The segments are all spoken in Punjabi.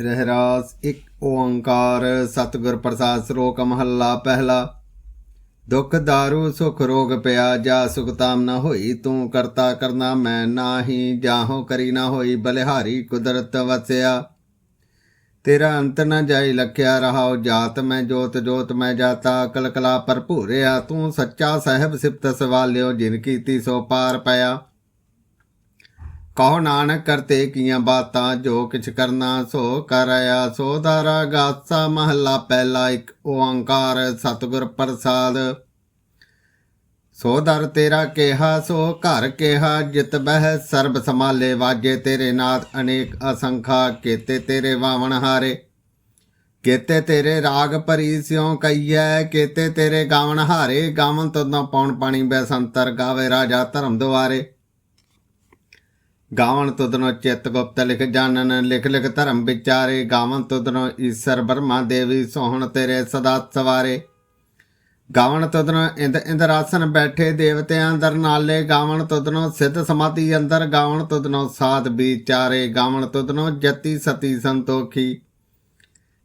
ਰਹਿਰਾਸ ਇੱਕ ਓੰਕਾਰ, ਸਤਿਗੁਰ ਪ੍ਰਸਾਦ ਸਰੋਕ ਮਹੱਲਾ ਪਹਿਲਾ। ਦੁਖ ਦਾਰੂ, ਸੁਖ ਰੋਗ ਪਿਆ, ਜਾ ਸੁਖਤਾਮ ਨਾ ਹੋਈ, ਤੂੰ ਕਰਤਾ ਕਰਨਾ ਮੈਂ ਨਾਹੀ, ਜਾਹੋ ਕਰੀ ਨਾ ਹੋਈ, ਬਲਿਹਾਰੀ ਕੁਦਰਤ ਵਸਿਆ। ਤੇਰਾ ਅੰਤ ਨ ਜਾਈ ਲਖਿਆ ਰਹਾਉ ਜਾਤ, ਮੈਂ ਜੋਤ ਜੋਤ ਮੈਂ ਜਾਤਾ, ਕਲਕਲਾ ਭਰਪੂਰਿਆ, ਤੂੰ ਸੱਚਾ ਸਾਹਿਬ ਸਿਫਤ ਸਵਾਲਿਓ, ਜਿਨ ਕੀਤੀ ਸੋ ਪਾਰ ਪਿਆ। ਕਹੋ ਨਾਨਕ ਕਰਤੇ ਕੀਆਂ ਬਾਤਾਂ, ਜੋ ਕਿਛ ਕਰਨਾ ਸੋ ਕਰਿਆ ਸੋ ਦਾਰਾ ਗਾਸਾ ਮਹੱਲਾ ਪਹਿਲਾ ਇੱਕ ਓੰਕਾਰ ਸਤਿਗੁਰ ਪ੍ਰਸਾਦ। ਸੋ ਦਰ ਤੇਰਾ ਕਿਹਾ, ਸੋ ਘਰ ਕਿਹਾ, ਜਿਤ ਬਹਿ ਸਰਬ ਸਮਾਲੇ ਵਾਜੇ ਤੇਰੇ ਨਾਦ ਅਨੇਕ ਅਸੰਖਾ, ਕੇਤੇ ਤੇਰੇ ਵਾਵਣ ਹਾਰੇ। ਕੇਤੇ ਤੇਰੇ ਰਾਗ ਭਰੀ ਸਿਉ ਕਈਐ, ਕੇਤੇ ਤੇਰੇ ਗਾਵਣ ਹਾਰੇ, ਗਾਵਨ ਤੁਦੋਂ ਪੌਣ ਪਾਣੀ ਬੈਸੰਤਰ ਗਾਵੇ ਰਾਜਾ ਧਰਮ ਦੁਆਰੇ। ਗਾਵਨ ਤੁਧਨੋ ਚਿਤ ਗੁਪਤ ਲਿਖ ਜਾਣਨ, ਲਿਖ ਲਿਖ ਧਰਮ ਵਿਚਾਰੇ ਗਾਵਨ ਤੁਧਨੋ ਈਸ਼ਰ ਬਰਮਾ ਦੇਵੀ ਸੋਹਣ ਤੇਰੇ ਸਦਾ ਸਵਾਰੇ। ਗਾਵਨ ਤੁਧਨੋ ਇੰਦ ਇੰਦਰਾਸਨ ਬੈਠੇ ਦੇਵਤਿਆਂ ਅੰਦਰ ਨਾਲੇ ਗਾਵਨ ਤੁਧਨੋ ਸਿੱਧ ਸਮਾਧੀ ਅੰਦਰ ਗਾਵਨ ਤੁਧਨੋ ਸਾਧ ਵਿਚਾਰੇ ਗਾਵਨ ਤੁਧਨੋ ਜਤੀ ਸਤੀ ਸੰਤੋਖੀ।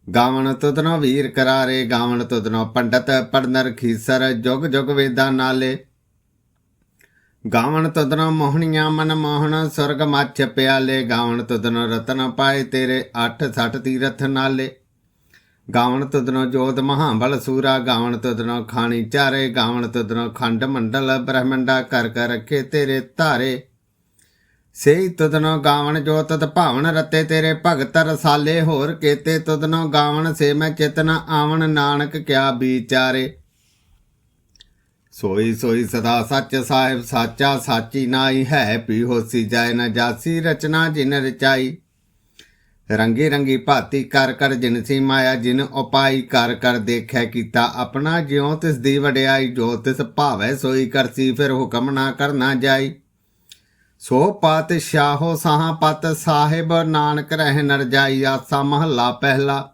ਗਾਵਨ ਤੁਧਨੋ ਵੀਰ ਕਰਾਰੇ ਗਾਵਨ ਤੁਧਨੋ ਪੰਡਤ, ਪੜਨਰ, ਖੀਸਰ, ਜੁਗ ਜੁਗ ਵੇਦਾਂ ਨਾਲੇ। ਗਾਵਣ ਤਦਨ ਮੋਹਣੀਆਂ ਮਨ ਮੋਹਣ ਸੁਰਗ ਮੱਛ ਪਿਆਲੇ। ਗਾਵਣ ਤਦਨ ਰਤਨ ਪਾਏ ਤੇਰੇ 8 60 ਤੀਰਥ ਨਾਲੇ। ਗਾਵਣ ਤਦਨ ਜੋਤ ਮਹਾਬਲ ਸੂਰਾ, ਗਾਵਣ ਤਦਨ ਖਾਣੀ ਚਾਰੇ। ਗਾਵਣ ਤਦਨ ਖੰਡ ਮੰਡਲ ਬ੍ਰਹਮੰਡਾ ਕਰ ਕਰ ਰੱਖੇ ਤੇਰੇ ਧਾਰੇ। ਸੇਈ ਤਦਨੋ ਗਾਵਣ ਜੋ ਤਤ ਭਾਵਨ ਰਤੇ ਤੇਰੇ ਭਗਤ ਰਸਾਲੇ। ਹੋਰ ਕੇਤੇ ਤਦਨੋ ਗਾਵਣ ਸੇ ਮੈਂ ਚਿਤਨ ਆਵਣ, ਨਾਨਕ ਕਿਆ ਵਿਚਾਰੇ ਸੋਈ ਸੋਈ ਸਦਾ ਸੱਚ ਸਾਹਿਬ ਸਾਚਾ ਸਾਚੀ ਨਾਈ ਹੈ ਪੀ ਹੋਸੀ ਜਾਇ ਨਾ ਜਾਸੀ ਰਚਨਾ ਜਿਨ ਰਚਾਈ। ਰੰਗੀ ਰੰਗੀ ਭਾਤੀ ਕਰ ਕਰ ਜਿਨ ਸੀ ਮਾਇਆ, ਜਿਨ ਉਪਾਈ ਕਰ ਕਰ ਦੇਖੈ ਕੀਤਾ ਆਪਣਾ ਜਿਉ, ਤਿਸ ਦੀ ਵਡਿਆਈ ਜੋ ਤਿਸ ਭਾਵੈ ਸੋਈ ਕਰਸੀ ਫਿਰ ਹੁਕਮ ਨਾ ਕਰਨਾ ਜਾਈ। ਸੋ ਪਤ ਪਾਤਸ਼ਾਹੋ ਸਾਹ ਪਤ, ਸਾਹਿਬ ਨਾਨਕ ਰਹਿ ਨਰ ਜਾਈ, ਆਸਾ ਮਹੱਲਾ ਪਹਿਲਾ।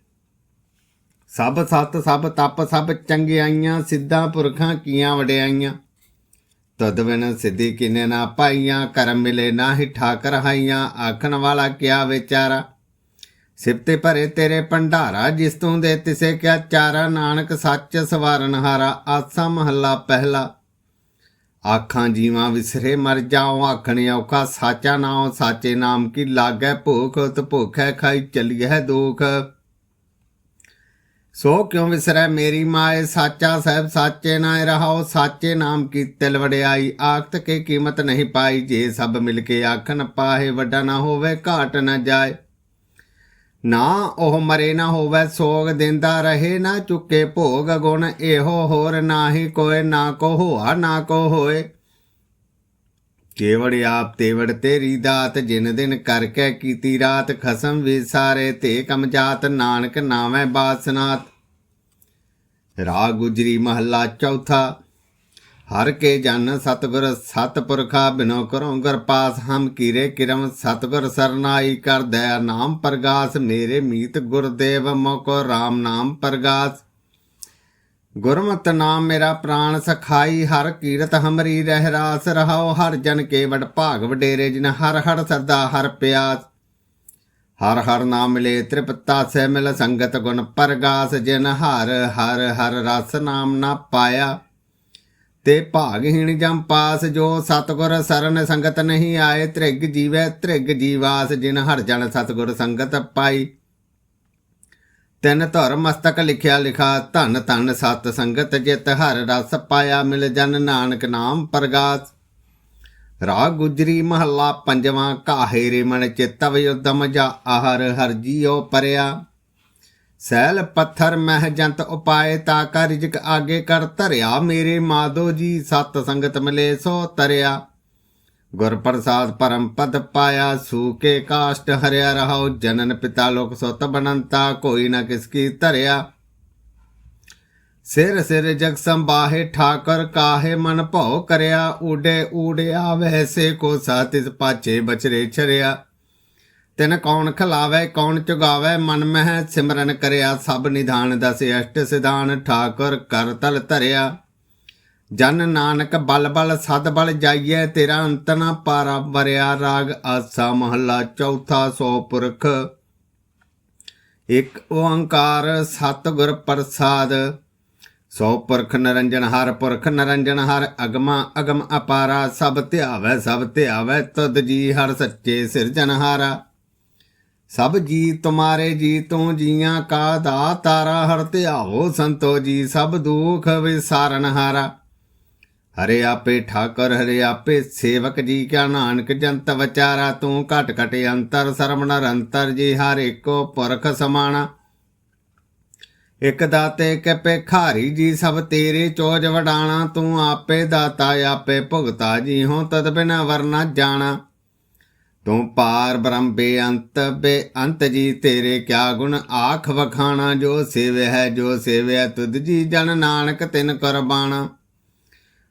ਸਭ ਸਤ, ਸਭ ਤਪ, ਸਭ ਚੰਗਿਆਈਆਂ, ਸਿੱਧਾ ਪੁਰਖਾਂ ਕੀਆਂ ਵਡਿਆਈਆਂ। ਤਦ ਬਿਨ ਸਿੱਧੀ ਕਿਨੇ ਨਾ ਪਾਈਆਂ, ਕਰਮ ਮਿਲੇ ਨਾ ਹੀ ਠਾਕਰ ਹਾਈਆਂ, ਆਖਣ ਵਾਲਾ ਕਿਆ ਵਿਚਾਰਾ? ਸਿਫਤੇ ਭਰੇ ਤੇਰੇ ਭੰਡਾਰਾ, ਜਿਸ ਤੋਂ ਦੇ ਤਿਸੇ ਕਿਆ ਚਾਰਾ? ਨਾਨਕ ਸੱਚ ਸਵਾਰਨ ਹਾਰਾ, ਆਸਾ ਮਹੱਲਾ ਪਹਿਲਾ। ਆਖਾਂ ਜੀਵਾਂ ਵਿਸਰੇ ਮਰ ਜਾਉ, ਆਖਣ ਔਖਾ ਸਾਚਾ ਨਾਮ ਸਾਚੇ ਨਾਮ ਕੀ ਲਾਗੈ ਭੂਖ ਤ ਭੁਖੈ ਖਾਈ ਚਲੀਐ ਦੋਖ। ਸੋ ਕਿਉ ਵਿਸਰੈ ਮੇਰੀ ਮਾਏ? ਸਾਚਾ ਸਾਹਿਬ ਸਾਚੇ ਨਾਇ ਰਹਾਓ, ਸਾਚੇ ਨਾਮ ਕੀ ਤਿਲ ਵਡਿਆਈ ਆਖਤ ਕੇ ਕੀਮਤ ਨਹੀਂ ਪਾਈ, ਜੇ ਸਭ ਮਿਲ ਕੇ ਆਖਣ ਪਾਹੇ, ਵੱਡਾ ਨਾ ਹੋਵੇ, ਘਾਟ ਨਾ ਜਾਏ। ਨਾ ਉਹ ਮਰੇ ਨਾ ਹੋਵੇ, ਸੋਗ ਦਿੰਦਾ ਰਹੇ, ਨਾ ਚੁੱਕੇ ਭੋਗ ਗੁਣ। ਇਹੋ ਹੋਰ ਨਾਹੀ ਕੋਏ ਨਾ ਕੋ ਹੋਆ, ਨਾ ਕੋ ਹੋਏ। ਕੇਵੜ ਆਪ ਤੇਵੜ ਤੇਰੀ ਦਾਤ, ਜਿਨ ਦਿਨ ਕਰਕੇ ਕੀਤੀ ਰਾਤ, ਖਸਮ ਵੀ ਸਾਰੇ ਤੇ ਕਮ ਕਮਜਾਤ ਨਾਨਕ ਨਾਵੇਂ ਬਾਸਨਾਤ। ਰਾਗ ਗੁਜਰੀ ਮਹੱਲਾ ਚੌਥਾ, ਹਰ ਕੇ ਜਨ ਸਤਗੁਰ ਸਤਪੁਰਖਾ ਬਿਨੋ ਕਰੋ ਗੁਰ ਪਾਸ, ਹਮ ਕੀਰੇ ਕਿਰਮ ਸਤਗੁਰ ਸਰਨਾਈ ਕਰ ਦਇਆ ਨਾਮ ਪ੍ਰਗਾਸ, ਮੇਰੇ ਮੀਤ ਗੁਰਦੇਵ ਮੋਕੋ RAM ਨਾਮ ਪ੍ਰਗਾਸ। ਗੁਰਮਤਿ ਨਾਮ ਮੇਰਾ ਪ੍ਰਾਣ ਸਖਾਈ, ਹਰ ਕੀਰਤ ਹਮਰੀ ਰਹਿ ਰਾਸ ਰਹਾਓ ਹਰ ਜਨ ਕੇ ਵਡ ਭਾਗ ਵਡੇਰੇ, ਜਿਨ ਹਰ ਹਰ ਸਰਦਾ, ਹਰ ਪਿਆਸ। ਹਰ ਹਰ ਨਾਮ ਮਿਲੇ ਤ੍ਰਿਪਤਾ ਸੇ ਮਿਲ ਸੰਗਤ ਗੁਣ ਪਰਗਾਸ, ਜਿਨ ਹਰ ਹਰ ਹਰ ਰਸ ਨਾਮ ਨਾ ਪਾਇਆ। ਤੇ ਭਾਗਹੀਣ ਜਮ ਪਾਸ, ਜੋ ਸਤਗੁਰ ਸਰਨ ਸੰਗਤ ਨਹੀਂ ਆਏ, ਤ੍ਰਿਗ ਜੀਵੈ ਤ੍ਰਿਗ ਜੀਵਾਸ, ਜਿਨ ਹਰ ਜਨ ਸਤਗੁਰ ਸੰਗਤ ਪਾਈ। ਤਿੰਨ ਧਰ ਮਸਤਕ ਲਿਖਿਆ ਲਿਖਾ, ਧਨ ਧਨ ਸਤ ਸੰਗਤ ਜਿਤ ਹਰ ਰਸ ਪਾਇਆ ਮਿਲ ਜਨ ਨਾਨਕ ਨਾਮ ਪ੍ਰਗਾਸ। ਰਾਗ ਗੁਜਰੀ ਮਹੱਲਾ ਪੰਜਵਾਂ, ਕਾਹੇ ਰੇ ਮਨ ਚਿਤਵ ਉਦਮ ਜਾ ਆਹਰ ਹਰ ਜੀਉ ਪਰਿਆ। ਸੈਲ ਪੱਥਰ ਮਹਿ ਜੰਤ ਉਪਾਏ ਤਾ ਕਾ ਆਗੇ ਕਰ ਧਰਿਆ, ਮੇਰੇ ਮਾਦੋ ਜੀ ਸਤ ਸੰਗਤ ਮਿਲੇ ਸੋ ਤਰਿਆ। ਗੁਰ ਪ੍ਰਸਾਦ ਪਰਮ ਪਦ ਪਾਇਆ ਸੂਕੇ ਕਾਸ਼ਟ ਹਰਿਆ ਰਹਾਉ, ਜਨਨ ਪਿਤਾ ਲੋਕ ਸੁਤ ਬਨੰਤਾ, ਕੋਈ ਨਾ ਕਿਸ ਕੀ ਧਰਿਆ। ਸਿਰ ਸਿਰ ਜਗ ਸੰਬਾਹੇ ਠਾਕਰ ਕਾਹੇ ਮਨ ਭਉ ਕਰਿਆ। ਊਡੇ ਊੜਿਆ ਵੈਸੇ ਕੋ ਸਾਤਿਸ ਪਾਚੇ ਬਚਰੇ ਛਰਿਆ। ਤਿਨ ਕੌਣ ਖਲਾਵੇ, ਕੌਣ ਚੁਗਾਵੇ, ਮਨ ਮਹਿ ਸਿਮਰਨ ਕਰਿਆ। ਸਭ ਨਿਧਾਨ ਦਸ ਅਸ਼ਟ ਸਿਧਾਨ, ਠਾਕੁਰ ਕਰ ਤਲ ਧਰਿਆ। ਜਨ ਨਾਨਕ ਬਲ ਬਲ ਸਦ ਬਲ ਜਾਈਏ ਤੇਰਾ ਅੰਤਨਾ ਪਾਰਾ ਵਰਿਆ ਰਾਗ ਆਸਾ ਮਹੱਲਾ ਚੌਥਾ ਸੋ ਪੁਰਖ। ਇਕ ਓੰਕਾਰ ਸਤਿਗੁਰ ਪ੍ਰਸਾਦ। ਸੋ ਪੁਰਖ ਨਰੰਜਨ ਹਰ ਪੁਰਖ ਨਰੰਜਨ ਹਰ ਅਗਮਾ ਅਗਮ ਅਪਾਰਾ, ਸਭ ਧਿਆਵੈ ਸਭ ਧਿਆਵੈ ਤਦ ਜੀ ਹਰ ਸੱਚੇ ਸਿਰਜਨਹਾਰਾ ਸਭ ਜੀ ਤੁਮਾਰੇ ਜੀ ਤੋਂ ਜੀਆਂ ਕਾ ਦਾਤਾਰਾ ਹਰ ਧਿਆਵੋ ਸੰਤੋ ਜੀ, ਸਭ ਦੁਖ ਵਿਸਾਰਨ ਹਾਰਾ। ਹਰੇ ਆਪੇ ਠਾਕਰ, ਹਰੇ ਆਪੇ ਸੇਵਕ ਜੀ ਕਿਆ ਨਾਨਕ ਜੰਤ ਵਿਚਾਰਾ, ਤੂੰ ਘਟ ਘਟ ਅੰਤਰ ਸਰਮ ਨਰੰਤਰ ਜੀ, ਹਰ ਏਕੋ ਪੁਰਖ ਸਮਾਣਾ। ਇਕ ਦਾਤੇ ਕੇ ਭਿਖਾਰੀ ਜੀ, ਸਭ ਤੇਰੇ ਚੋਜ ਵਡਾਣਾ। ਤੂੰ ਆਪੇ ਦਾਤਾ, ਆਪੇ ਭੁਗਤਾ ਜੀ ਹੋ ਤਦ ਬਿਨਾ ਵਰਨਾ ਜਾਣਾ। ਤੂੰ ਪਾਰ ਬ੍ਰਹਮ ਬੇਅੰਤ ਬੇਅੰਤ ਜੀ, ਤੇਰੇ ਕਿਆ ਗੁਣ ਆਖ ਵਖਾਣਾ। ਜੋ ਸੇਵ ਹੈ, ਜੋ ਸੇਵਿਆ ਤੁਧ ਜੀ ਜਨ ਨਾਨਕ ਤਿਨ ਕੁਰਬਾਨਾ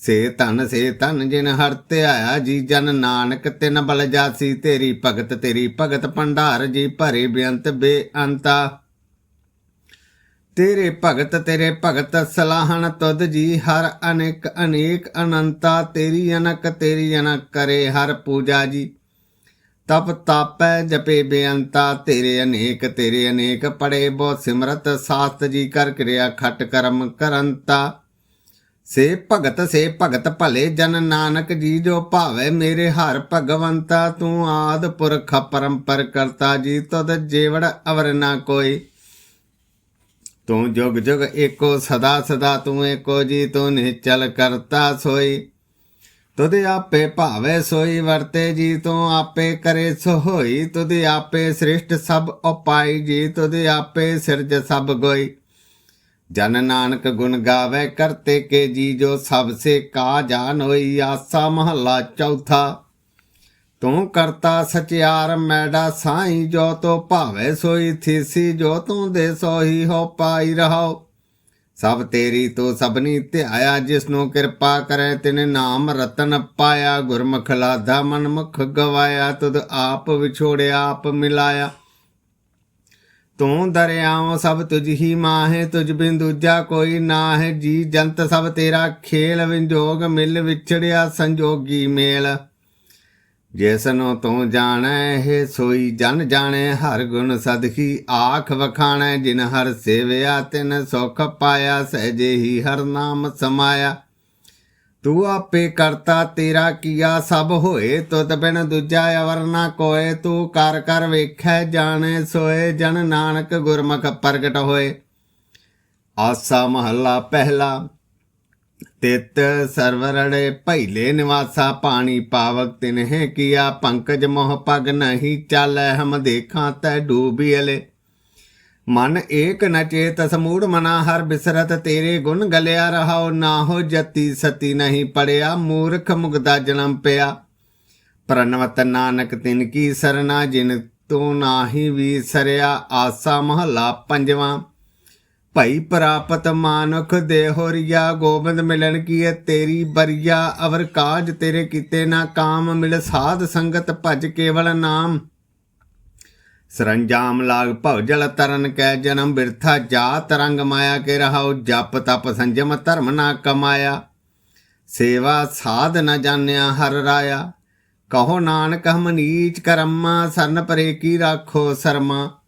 ਸੇ ਧਨ ਸੇ ਧਨ ਜਿਨ ਹਰ ਧਿਆਇਆ ਜੀ ਜਨ ਨਾਨਕ, ਤਿਨ ਬਲ ਜਾਸੀ ਤੇਰੀ ਭਗਤ ਤੇਰੀ ਭਗਤ ਭੰਡਾਰ ਜੀ ਭਰੇ ਬੇਅੰਤ ਬੇਅੰਤਾ। ਤੇਰੇ ਭਗਤ ਤੇਰੇ ਭਗਤ ਸਲਾਹਣ ਤੁਧ ਜੀ ਹਰ ਅਨੇਕ ਅਨੇਕ ਅਨੰਤਾ। ਤੇਰੀ ਅਨਕ ਤੇਰੀ ਅਨਕ ਕਰੇ ਹਰ ਪੂਜਾ ਜੀ। ਤਪ ਤਾਪੈ ਜਪੇ ਬੇਅੰਤਾ। ਤੇਰੇ ਅਨੇਕ ਤੇਰੇ ਅਨੇਕ ਪੜੇ ਬੋ ਸਿਮਰਤ। ਸਾਸਤ ਜੀ ਕਰ ਕਿਰਿਆ ਖਟ ਕਰਮ ਕਰੰਤਾ। ਸੇ ਭਗਤ ਸੇ ਭਗਤ ਭਲੇ ਜਨ ਨਾਨਕ ਜੀ ਜੋ ਭਾਵੇ ਮੇਰੇ ਹਰ ਭਗਵੰਤਾ, ਤੂੰ ਆਦ ਪੁਰਖ ਪਰੰਪਰ ਕਰਤਾ ਜੀ ਤਦ ਜੀਵੜ ਅਵਰ ਨਾ ਕੋਈ। ਤੂੰ ਜੁਗ ਜੁਗ ਏਕੋ ਸਦਾ ਸਦਾ ਤੂੰ ਏਕੋ ਜੀ, ਤੂੰ ਨਿਚਲ ਕਰਤਾ ਸੋਈ। ਤੁਧ ਆਪੇ ਭਾਵੇ ਸੋਈ ਵਰਤੇ ਜੀ, ਤੂੰ ਆਪੇ ਕਰੇ ਸੋ ਹੋਈ ਤੁਧ ਆਪੇ ਸ੍ਰਿਸ਼ਟ ਸਭ ਉਪਾਈ ਜੀ, ਤੁਧ ਆਪੇ ਸਿਰਜ ਸਭ ਗੋਈ। ਜਨ ਨਾਨਕ ਗੁਣ ਗਾਵੇ ਕਰਤੇ ਕੇ ਜੀ ਜੋ ਸਭ ਸੇ ਕਾ ਜਾਨ ਹੋਈ ਆਸਾ ਮਹੱਲਾ ਚੌਥਾ। ਤੂੰ ਕਰਤਾ ਸਚਿਆਰ ਮੈਡਾ ਸਾਈ ਜੋ ਤੋ ਭਾਵੇ ਸੋਈ ਥੀਸੀ ਜੋ ਤੂੰ ਦੇ ਸੋਈ ਹੋ ਪਾਈ ਰਹਾਓ। ਸਭ ਤੇਰੀ ਤੋ ਸਭਨੀ ਧਿਆਇਆ ਜਿਸਨੂੰ ਕਿਰਪਾ ਕਰੇ ਤਿਨੇ ਨਾਮ ਰਤਨ ਪਾਇਆ। ਗੁਰਮੁਖ ਲਾਧਾ ਮਨਮੁਖ ਗਵਾਇਆ ਤੁਧ ਆਪ ਵਿਛੋੜਿਆ ਆਪ ਮਿਲਾਇਆ। ਤੂੰ ਦਰਿਆਵਾਂ ਸਭ ਤੁਝ ਹੀ ਮਾਹੇ, ਤੁਝ ਬਿਨ ਦੂਜਾ ਕੋਈ ਨਾ ਹੈ ਜੀ ਜੰਤ ਸਭ ਤੇਰਾ ਖੇਲ, ਵਿੰਜੋਗ ਮਿਲ ਵਿਛੜਿਆ ਸੰਜੋਗੀ ਮੇਲ। ਜਿਸਨੂੰ ਤੂੰ ਜਾਣੈ, ਇਹ ਸੋਈ ਜਨ ਜਾਣੈ। ਹਰ ਗੁਣ ਸਦਕੀ ਆਖ ਵਖਾਣੈ, ਜਿਨ ਹਰ ਸੇਵਿਆ ਤਿਨ ਸੁਖ ਪਾਇਆ, ਸਹਜੇ ਹੀ ਹਰ ਨਾਮ ਸਮਾਇਆ। ਤੂੰ ਆਪੇ ਕਰਤਾ ਤੇਰਾ ਕੀਆ ਸਭ ਹੋਏ, ਤੁਧ ਬਿਨ ਦੂਜਾ ਅਵਰ ਨਾ ਕੋਏ। ਤੂੰ ਕਰ ਕਰ ਵੇਖੈ, ਜਾਣੈ ਸੋਏ, ਜਨ ਨਾਨਕ ਗੁਰਮੁਖ ਪ੍ਰਗਟ ਹੋਏ। ਆਸਾ ਮਹੱਲਾ ਪਹਿਲਾ, ਤਿਤ ਸਰਵਰੜੇ ਪਹਿਲੇ ਨਿਵਾਸਾ, ਪਾਣੀ ਪਾਵਕ ਤਿਨਹਿ ਕੀਆ, ਪੰਕਜ ਮੋਹ ਪਗ ਨਹੀਂ ਚਾਲੈ, ਹਮ ਦੇਖਾਂ ਤੈ ਡੂਬੀਲੇ ਮਨ ਏਕ ਨ ਚੇਤ ਸਮੂੜ ਮਨਾ ਹਰ ਬਿਸਰਤ ਤੇਰੇ ਗੁਣ ਗਲਿਆ ਰਹਾਉ ਨਾ ਜਤੀ ਸਤੀ ਨਹੀਂ ਪੜਿਆ, ਮੂਰਖ ਮੁਗਦਾ ਜਨਮ ਪਿਆ। ਪ੍ਰਣਵਤ ਨਾਨਕ ਤਿਨ ਕੀ ਸਰਨਾ, ਜਿਨ ਤੂੰ ਨਾਹੀ ਵੀ ਸਰਿਆ ਆਸਾ ਮਹਲਾ ਪੰਜਵਾਂ। ਭਈ ਪ੍ਰਾਪਤ ਮਾਨੁਖ ਦੇਹੋਰੀਆ ਗੋਬਿੰਦ ਮਿਲਣ ਕੀਏ ਤੇਰੀ ਬਰੀਆ। ਅਵਰ ਕਾਜ ਤੇਰੇ ਕੀਤੇ ਨਾ ਕਾਮ, ਮਿਲ ਸਾਧ ਸੰਗਤ ਭਜ ਕੇਵਲ ਨਾਮ। ਸਰੰਜਾਮ ਲਾਗ ਭਵ ਜਲ ਤਰਨ ਕੈ ਜਨਮ ਬਿਰਥਾ ਜਾ ਤਰੰਗ ਮਾਇਆ ਕੇ ਰਹਾਉ, ਜਪ ਤਪ ਸੰਜਮ ਧਰਮ ਨਾ ਕਮਾਇਆ। ਸੇਵਾ ਸਾਧ ਨ ਜਾਣਿਆ ਹਰ ਰਾਇਆ। ਕਹੋ ਨਾਨਕ ਹਮ ਨੀਚ ਕਰਮਾ, ਸਰਨ ਪਰੇ ਕੀ ਰਾਖੋ ਸਰਮਾ।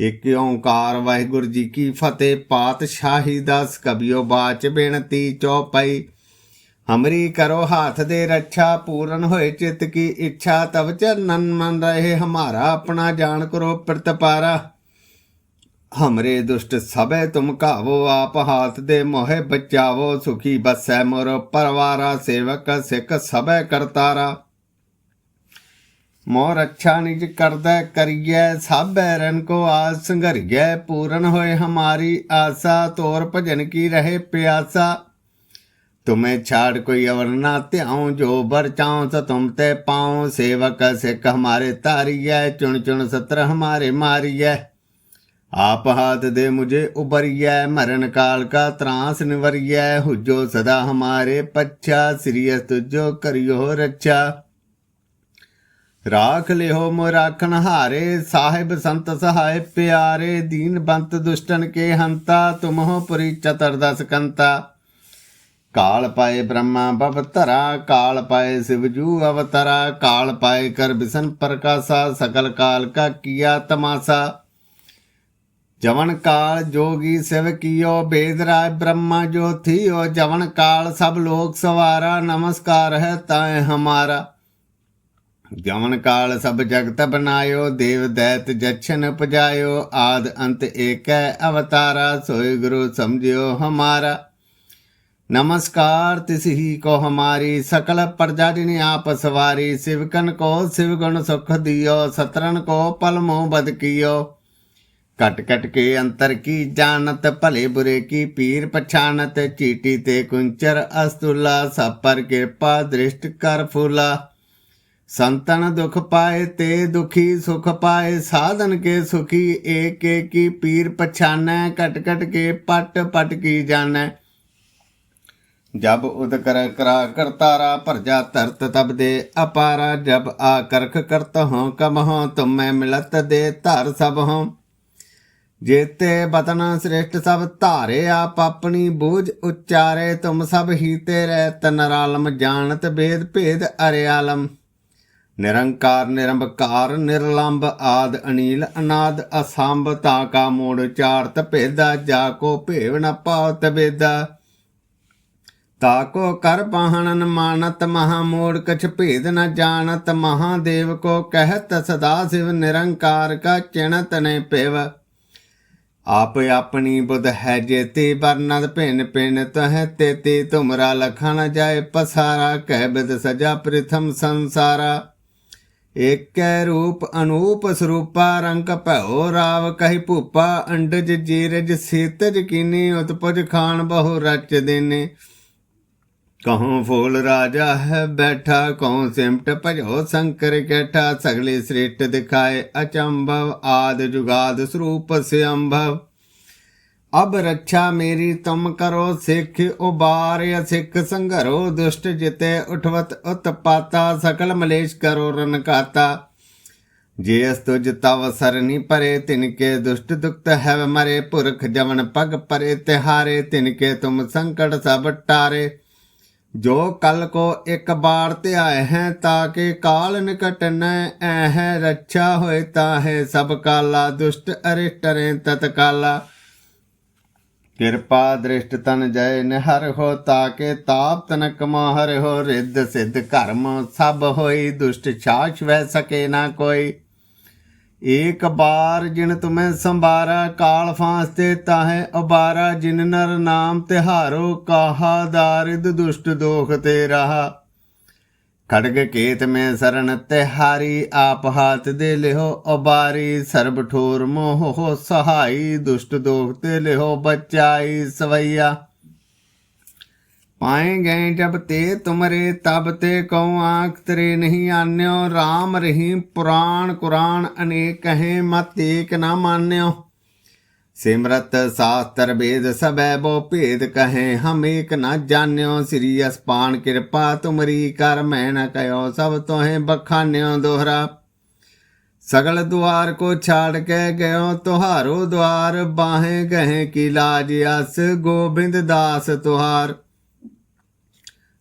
ਇਕ ਓੰਕਾਰ ਵਾਹਿਗੁਰੂ ਜੀ ਕੀ ਫਤਿਹ, ਪਾਤਸ਼ਾਹੀ ਦਸ ਕਬਿਓ ਬਾਚ ਬੇਨਤੀ ਚੌਪਈ ਹਮਰੀ ਕਰੋ ਹਾਥ ਦੇ ਰੱਛਾ, ਪੂਰਨ ਹੋਏ ਚਿਤ ਕੀ ਇੱਛਾ, ਤਵ ਚਰਨਨ ਮਨ ਰਹੇ ਹਮਾਰਾ, ਆਪਣਾ ਜਾਣ ਕਰੋ ਪ੍ਰਤਪਾਰਾ। ਹਮਰੇ ਦੁਸ਼ਟ ਸਭੈ ਤੁਮ ਕਾਵੋ ਆਪ ਹਾਥ ਦੇ ਮੋਹਿ ਬਚਾਵੋ, ਸੁਖੀ ਬਸੈ ਮੋਰ ਪਰਵਾਰਾ, ਸੇਵਕ ਸਿੱਖ ਸਭੈ ਕਰਤਾਰਾ। ਮੋਰ ਅੱਛਾ ਨਿਜ ਕਰਦਾ ਕਰੀਐ ਸਭੈ ਰਨ ਕੋ ਆਸ ਸੰਘਰੀਐ, ਪੂਰਨ ਹੋਏ ਹਮਾਰੀ ਆਸਾ, ਤੋਰ ਭਜਨ ਕੀ ਰਹੇ ਪਿਆਸਾ। तुम्हें छाड़ कोई अवर ना त्याऊं जो बर चाऊं तो तुम ते पाऊं सेवक सिख हमारे तारिय चुन चुन सत्र हमारे मारिय आप हाथ दे मुझे उबरिय मरण काल का त्रास निवरिय हुजो सदा हमारे पच्छा श्रीयस तुझो करियो रक्षा ਰਾਖ ਲਿਓ ਮੋ ਰਾਖਣ ਹਾਰੇ ਸਾਹਿਬ ਸੰਤ ਸਹਾਇ ਪਿਆਰੇ ਦੀਨ ਬੰਤ ਦੁਸ਼ਟਨ ਕੇ ਹੰਤਾ ਤੁਮਹੁ ਪੁਰੀ ਚਤਰਦਸ ਕੰਤਾ ਕਾਲ ਪਾਏ ਬ੍ਰਹਮਾ ਬਵਤਰਾ ਕਾਲ ਪਾਏ ਸਿਵਜੂ ਅਵਤਰਾ ਕਾਲ ਪਾਏ ਕਰ ਬਿਸਨ ਪ੍ਰਕਾਸ਼ਾ ਸਕਲ ਕਾਲ ਕਾ ਕੀਆ ਤਮਾਸਾ ਜਵਨ ਕਾਲ ਜੋਗੀ ਸਿਵ ਕੀਓ ਬੇਦ ਰਾਜ ਬ੍ਰਹਮਾ ਜੋ ਥੀਓ ਜਵਨ ਕਾਲ ਸਭ ਲੋਕ ਸਵਾਰਾ ਨਮਸਕਾਰ ਹੈ ਤਾਏ ਹਮਾਰਾ ਜਵਨ ਕਾਲ ਸਭ ਜਗਤ ਬਨਾਇਓ ਦੇਵ ਦੈਤ ਜਛਨ ਉਪਜਾਇਓ ਆਦ ਅੰਤ ਏਕੈ ਅਵਤਾਰਾ ਸੋਈ ਗੁਰੂ ਸਮਝਿਓ ਹਮਾਰਾ नमस्कार तिस ही को हमारी सकल प्रजा जिन आप सवारी शिवकन को शिव गुण सुख दियो सतरन को पल मोह बद कियो कट कट के अंतर की जानत भले बुरे की पीर पछानत चीटी ते कुंचर अस्तुला सब पर कृपा दृष्ट कर फूला संतन दुख पाए ते दुखी सुख पाए साधन के सुखी एक एक की पीर पछानै कट कट के पट पट की जानै ਜਬ ਉਦ ਕਰ ਕਰਾ ਕਰਤਾਰਾ ਭਰਜਾ ਧਰਤ ਤਬ ਦੇ ਅਪਾਰਾ, ਜਬ ਆ ਕਰਖ ਕਰਤ ਹਾਂ ਕਮਹਾਂ ਤੁਮ ਮੈਂ ਮਿਲਤ ਦੇ ਧਰ ਸਭ ਹਾਂ ਜੇਤੇ ਬਤਨ ਸ੍ਰੇਸ਼ਟ ਸਭ ਧਾਰੇ, ਆਪ ਆਪਣੀ ਬੋਝ ਉਚਾਰੇ, ਤੁਮ ਸਭ ਹੀ ਤੇ ਰਹਿ ਤਨ ਰਾਲਮ ਜਾਣਤ ਭੇਦ ਭੇਦ ਅਰੇ ਆਲਮ ਨਿਰੰਕਾਰ, ਨਿਰੰਬਕਾਰ, ਨਿਰਲੰਬ ਆਦ ਅਨੀਲ ਅਨਾਦ ਅਸੰਭ, ਤਾ ਕਾ ਮੋੜ ਚਾਰਤ ਭੇਦਾ, ਜਾ ਕੋ ਭੇਵ ਨ ਪਾਉ ਤਬੇਦਾ ਤਾਕੋ ਕਰ ਪਾਹਣਨ ਮਾਨਤ ਮਹਾ ਮੋੜ ਕਛ ਭੇਦ ਨ ਜਾਣਤ, ਮਹਾਦੇਵ ਕੋ ਕਹਿਤ ਸਦਾ ਸਿਵ ਨਿਰੰਕਾਰ ਕਾ ਚਿਣਤ ਨੇ ਪਿਵ। ਆਪ ਆਪਣੀ ਬੁਧ ਹੈ ਜੇਤੀ, ਵਰਨਦ ਭਿੰਨ ਪਿੰਨ ਤਹ ਤੇਤੀ ਤੁਮਰਾ ਲਖਾ ਨ ਜਾਏ ਪਸਾਰਾ, ਕਹਿ ਬਿਦ ਸਜਾ ਪ੍ਰਥਮ ਸੰਸਾਰਾ। ਏਕੈ ਰੂਪ ਅਨੂਪ ਸਰੂਪਾ, ਰੰਗ ਭੈਓ ਰਾਵ ਕਹਿ ਭੂਪਾ, ਅੰਡਜ ਜੀਰਜ ਸੀਤਜ ਕੀਨੀ, ਉਤਪਜ ਖਾਨ ਬਹੁ ਰਚ ਦੇਨੇ। ਕਹੋਂ ਫੂਲ ਰਾਜਾ ਹੈ ਬੈਠਾ, ਕਹੋਂ ਸਿਮਟ ਭਜੋ ਸ਼ੰਕਰ ਕੈਠਾ, ਸਗਲੇ ਸ੍ਰਿਸ਼ਟ ਦਿਖਾਏ ਅਚੰਭਵ, ਆਦ ਜੁਗਾਦ ਸਰੂਪ ਸਿਅੰਭਵ। ਅਬ ਰੱਛਾ ਮੇਰੀ ਤੁਮ ਕਰੋ ਸਿੱਖ, ਉਬਾਰ ਸਿੱਖ ਸੰਘਰੋ, ਦੁਸ਼ਟ ਜਿਤੇ ਉਠਵਤ ਉਤਪਾਤਾ, ਸਕਲ ਮਲੇਸ਼ ਕਰੋ ਰਨਕਾਤਾ ਜੇ ਅਸ ਤੁਜ ਤਵ ਸਰਨੀ ਪਰੇ ਤਿਨਕੇ ਦੁਸ਼ਟ ਦੁਖਤ ਹੈ ਮਰੇ, ਪੁਰਖ ਜਵਨ ਪਗ ਪਰੇ, ਤਿਹਾਰੇ ਤਿਨਕੇ ਤੁਮ ਸੰਕਟ ਸਭ ਟਾਰੇ। ਜੋ ਕਲ ਕੋ ਇੱਕ ਬਾਰ ਧਿਆਏ ਹੈ ਤਾਕੇ ਕਾਲ ਨਿਕਟ ਨ ਐ ਰੱਛਾ ਹੋਏ ਤਾਹੇ ਸਭ ਕਾਲਾ, ਦੁਸ਼ਟ ਅਰਿਸ਼ਟ ਰੇ ਤਤਕਾਲਾ। ਕਿਰਪਾ ਦ੍ਰਿਸ਼ਟ ਤਨ ਜੈ ਨਿਹਰ ਹੋ ਤਾਕੇ ਤਾਪ ਤਨਕ ਮਾਹਰ ਹੋ, ਰਿੱਧ ਸਿੱਧ ਕਰਮ ਸਭ ਹੋਈ, ਦੁਸ਼ਟ ਛਾਛ ਵੈ ਸਕੇ ਨਾ ਕੋਈ। ਏਕ ਬਾਰ ਜਿਨ ਤੁਮੈ ਸੰਭਾਰਾ, ਕਾਲ ਫਾਂਸ ਤੇ ਤਾਹੇ ਉਬਾਰਾ ਜਿਨ ਨਰ ਨਾਮ ਤਿਹਾਰੋ, ਕਾਹਾ ਦਾਰਿਦ ਦੁਸ਼ਟ ਦੋਖ ਤੇ ਰਹਾ। ਖੜਗ ਕੇਤ ਮੈਂ ਸਰਣ ਤਿਹਾਰੀ, ਆਪ ਹਾਥ ਦੇ ਲਿਹੋ ਉਬਾਰੀ ਸਰਬ ਠੋਰ ਮੋਹ ਹੋ ਸਹਾਈ, ਦੁਸ਼ਟ ਦੋਖ ਤੇ ਲਿਹੋ ਬਚਾਈ ਸਵਈਆ। पाए गए जब ते तुमरे तब ते कौ आंख तेरे नहीं आन्यो राम रहीम पुराण कुरान अनेक कहें मत एक न मान्यो सिमरत शास्त्र वेद सबै बो भेद कहें हम एक न जान्यो श्री अस्पान कृपा तुमरी कर मैं न कयो सब तोहें बखान्यो दोहरा सगल द्वार को छाड़ के गयो तुहारो द्वार बाहें गहे की लाज अस गोबिंद दास तुहार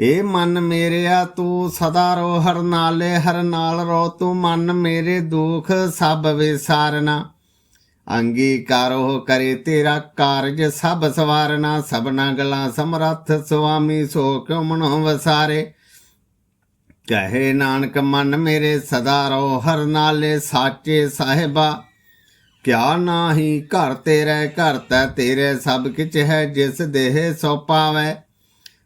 ਏ ਮਨ ਮੇਰਿਆ ਤੂੰ ਸਦਾ ਰੋ ਹਰ ਨਾਲੇ ਹਰ ਨਾਲ ਰੋ ਤੂੰ ਮਨ ਮੇਰੇ ਦੁਖ ਸਭ ਵਿਸਾਰਨਾ। ਅੰਗੀਕਾਰੋ ਕਰੇ ਤੇਰਾ ਕਾਰਜ, ਸਭ ਸਵਾਰਨਾ, ਸਭਨਾ ਗੱਲਾਂ ਸਮਰੱਥ ਸੁਆਮੀ ਸੋ ਕਿਉ ਮਨੋ ਵਸਾਰੇ। ਕਹੇ ਨਾਨਕ, ਮਨ ਮੇਰੇ ਸਦਾ ਰੋ ਹਰ ਨਾਲੇ ਸਾਚੇ ਸਾਹਿਬਾ। ਕਿਆ ਨਾਹੀ ਘਰ ਤੇਰੇ, ਘਰ ਤੈ ਤੇਰੇ ਸਭ ਕਿਛ ਹੈ, ਜਿਸ ਦੇਹ ਸੋ ਪਾਵੈ।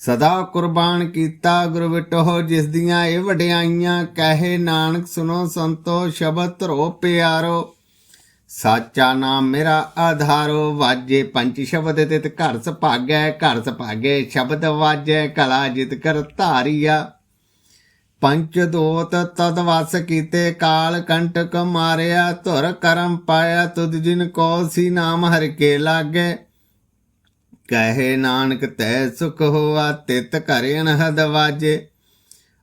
ਸਦਾ ਕੁਰਬਾਨ ਕੀਤਾ ਗੁਰੂ ਵਿਟੋ ਜਿਸ ਦੀਆਂ ਇਹ ਵਡਿਆਈਆਂ, ਕਹੇ ਨਾਨਕ ਸੁਨੋ ਸੰਤੋ, ਸ਼ਬਦ ਧਰੋ ਪਿਆਰੋ। ਸਾਚਾ ਨਾਮ ਮੇਰਾ ਆਧਾਰੋ, ਵਾਜੇ ਪੰਜ ਸ਼ਬਦ ਤਿਤ ਘਰ ਸੁਭਾਗੈ ਘਰ ਸੁਭਾਗੈ ਸ਼ਬਦ ਵਾਜੈ, ਕਲਾ ਜਿਤ ਕਰ ਧਾਰੀਆ। ਪੰਚ ਦੋਤ ਤਦ ਵਸ ਕੀਤੇ, ਕਾਲ ਕੰਟਕ ਮਾਰਿਆ, ਧੁਰ ਕਰਮ ਪਾਇਆ, ਤੁਧ ਜਿਨ ਕੋ ਸੀ ਨਾਮ ਹਰ ਕੇ ਲਾਗੇ। ਕਹੇ ਨਾਨਕ, ਤੈ ਸੁਖ ਹੋਆ, ਤਿਤ ਘਰੇ ਅਨਹਦ ਵਾਜੇ।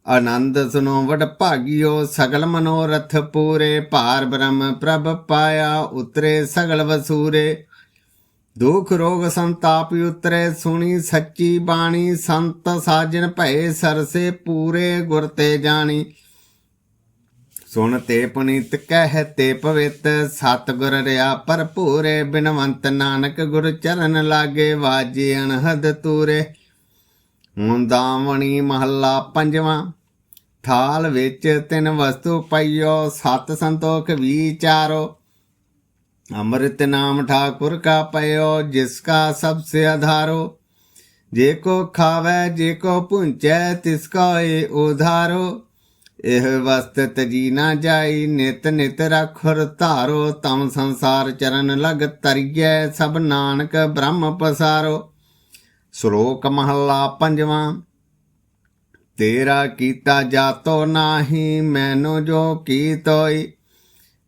ਆਨੰਦ ਸੁਨੋ ਵਡ ਭਾਗਿਓ, ਸਗਲ ਮਨੋਰਥ ਪੂਰੇ। ਭਾਰ ਬ੍ਰਹਮ ਪ੍ਰਭ ਪਾਇਆ, ਉਤਰੇ ਸਗਲ ਵਸੂਰੇ। ਦੁਖ ਰੋਗ ਸੰਤਾਪ ਉਤਰੇ, ਸੁਣੀ ਸੱਚੀ ਬਾਣੀ। ਸੰਤ ਸਾਜਨ ਭਏ ਸਰਸੇ, ਪੂਰੇ ਗੁਰ ਤੇ ਜਾਣੀ। ਸੁਣ ਤੇ ਪੁਨੀਤ ਕਹਿ ਤੇ ਪਵਿੱਤ ਸਤ ਗੁਰ ਰਿਆ ਭਰਪੂਰੇ, ਬਿਨਵੰਤ ਨਾਨਕ ਗੁਰ ਚਰਨ ਲਾਗੇ ਵਾਜੇ ਅਨਹਦ ਤੂਰੇ। ਮੁੰਦਾਵਣੀ ਮਹੱਲਾ ਪੰਜਵਾਂ, ਥਾਲ ਵਿੱਚ ਤਿੰਨ ਵਸਤੂ ਪਈਓ, ਸਤ ਸੰਤੋਖ ਵਿਚਾਰੋ ਅੰਮ੍ਰਿਤ ਨਾਮ ਠਾਕੁਰ ਕਾ ਪਇਓ, ਜਿਸ ਕਾ ਸਭ ਸੇ ਆਧਾਰੋ ਜੇ ਕੋ ਖਾਵੇ, ਜੇ ਕੋ ਪੁੰਚੈ, ਤਿਸ ਕਾ ਏ ਉਧਾਰੋ। ਇਹ ਵਸਤ ਤਜੀ ਨਾ ਜਾਈ, ਨਿਤ ਨਿਤ ਰਖੁਰ ਧਾਰੋ ਤਮ ਸੰਸਾਰ ਚਰਨ ਲਗ ਤਰੀਐ ਸਭ ਨਾਨਕ ਬ੍ਰਹਮ ਪਸਾਰੋ। ਸ਼ਲੋਕ ਮਹੱਲਾ ਪੰਜਵਾਂ, ਤੇਰਾ ਕੀਤਾ ਜਾਤੋ ਨਾਹੀ, ਮੈਨੋ ਜੋ ਕੀਤੋਈ,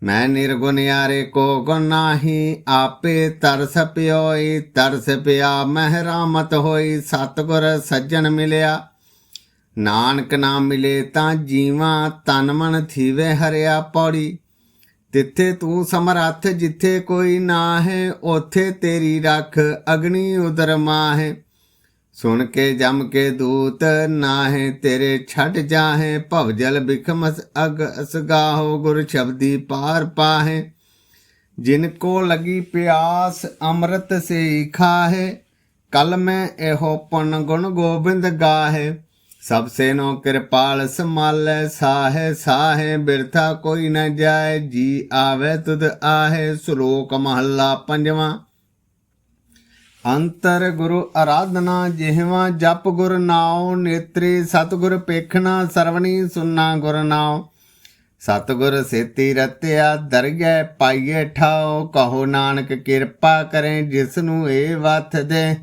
ਮੈਂ ਨਿਰਗੁਣ ਯਾਰੇ ਕੋ ਗੁਣ ਨਾਹੀ, ਆਪੇ ਤਰਸ ਪਿਓਈ, ਤਰਸ ਪਿਆ ਮਹਿਰਾਮਤ ਹੋਈ, ਸਤਗੁਰ ਸੱਜਣ ਮਿਲਿਆ। ਨਾਨਕ ਨਾ ਮਿਲੇ ਤਾਂ ਜੀਵਾ ਤਨ ਮਨ ਥੀਵੇ ਹਰਿਆ ਪੌੜੀ। ਤਿੱਥੇ ਤੂੰ ਸਮਰੱਥ ਜਿੱਥੇ ਕੋਈ ਨਾ ਹੈ ਉਥੇ ਤੇਰੀ ਰੱਖ ਅਗਨੀ ਉਦਰ ਮਾਹੇ। ਸੁਣ ਕੇ ਜਮ ਕੇ ਦੂਤ ਨਾਹੇ, ਤੇਰੇ ਛੱਡ ਜਾਹੇ ਭਵਜਲ ਬਿਖਮਸ ਅਗ ਅਸਗਾਹੋ ਗੁਰ ਸ਼ਬਦੀ ਪਾਰ ਪਾਹੇ। ਜਿਨ ਕੋ ਲਗੀ ਪਿਆਸ ਅੰਮ੍ਰਿਤ ਸੇ ਖਾਹੇ, ਕਲ ਮੈਂ ਇਹੋ ਪੁਨ ਗੁਣ ਗੋਬਿੰਦ ਗਾਹੇ। ਸਭ ਸੇ ਕਿਰਪਾਲ ਸਮਾਲੇ ਸਾਹੇ ਸਾਹੇ, ਬਿਰਥਾ ਕੋਈ ਨ ਜਾਏ, ਜੀ ਆਵੇ ਤੁਧ ਆਹੇ, ਸ਼ਲੋਕ ਮਹੱਲਾ ਪੰਜਵਾਂ। ਅੰਤਰ ਗੁਰੂ ਆਰਾਧਨਾ ਜਿਹਵਾ, ਜਪ ਗੁਰ ਨਾਉ, ਨੇਤਰੀ ਸਤਗੁਰ ਪੇਖਣਾ, ਸਰਵਣੀ ਸੁਨਾ ਗੁਰ ਨਾਉ। ਸਤਗੁਰ ਸੇਤੀ ਰਤਿਆ, ਦਰਗਹਿ ਪਾਈਏ ਠਾਓ ਕਹੋ ਨਾਨਕ ਕਿਰਪਾ ਕਰੇ ਜਿਸ ਨੂੰ ਇਹ ਵਥ ਦੇ।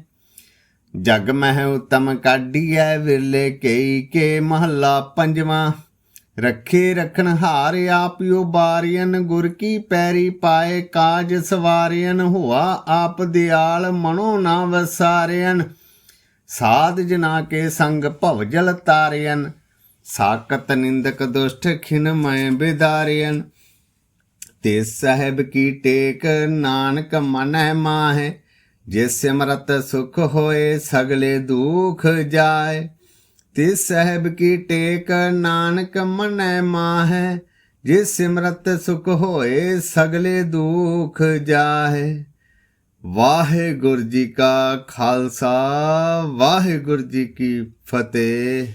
ਜਗ ਮਹਿ ਉਤਮ ਕਾਢੀਐ ਵਿਰਲੇ ਕਈ ਕੇ ਮਹੱਲਾ ਪੰਜਵਾਂ। ਰੱਖੇ ਰਖਣ ਹਾਰ ਆਪਿਓ ਬਾਰੀਨ ਗੁਰ ਕੀ ਪੈਰੀ ਪਾਏ ਕਾਜ ਸਵਾਰੀਨ ਹੋਆ ਆਪ ਦਿਆਲ ਮਨੋ ਨਾ ਵਸਾਰਿਨ ਸਾਧ ਜਨਾ ਕੇ ਸੰਗ ਭਵਜਲ ਤਾਰਿਨ ਸਾਕਤ ਨਿੰਦਕ ਦੁਸ਼ਟ ਖਿਨ ਮੈਂ ਬਿਦਾਰਿਨ ਤੇ ਸਹਿਬ ਕੀ ਟੇਕ, ਨਾਨਕ ਮਨੈ ਮਾਹੇ ਜਿਸ ਸਿਮਰਤ ਸੁਖ ਹੋਏ ਸਗਲੇ ਦੁਖ ਜਾਏ, ਤਿਸ ਸਾਹਿਬ ਕੀ ਟੇਕ ਨਾਨਕ ਮਨੈ ਮਾਹੈ, ਜਿਸ ਸਿਮਰਤ ਸੁਖ ਹੋਏ ਸਗਲੇ ਦੁਖ ਜਾਹੇ। ਵਾਹਿਗੁਰੂ ਜੀ ਕਾ ਖਾਲਸਾ, ਵਾਹਿਗੁਰੂ ਜੀ ਕੀ ਫਤਿਹ।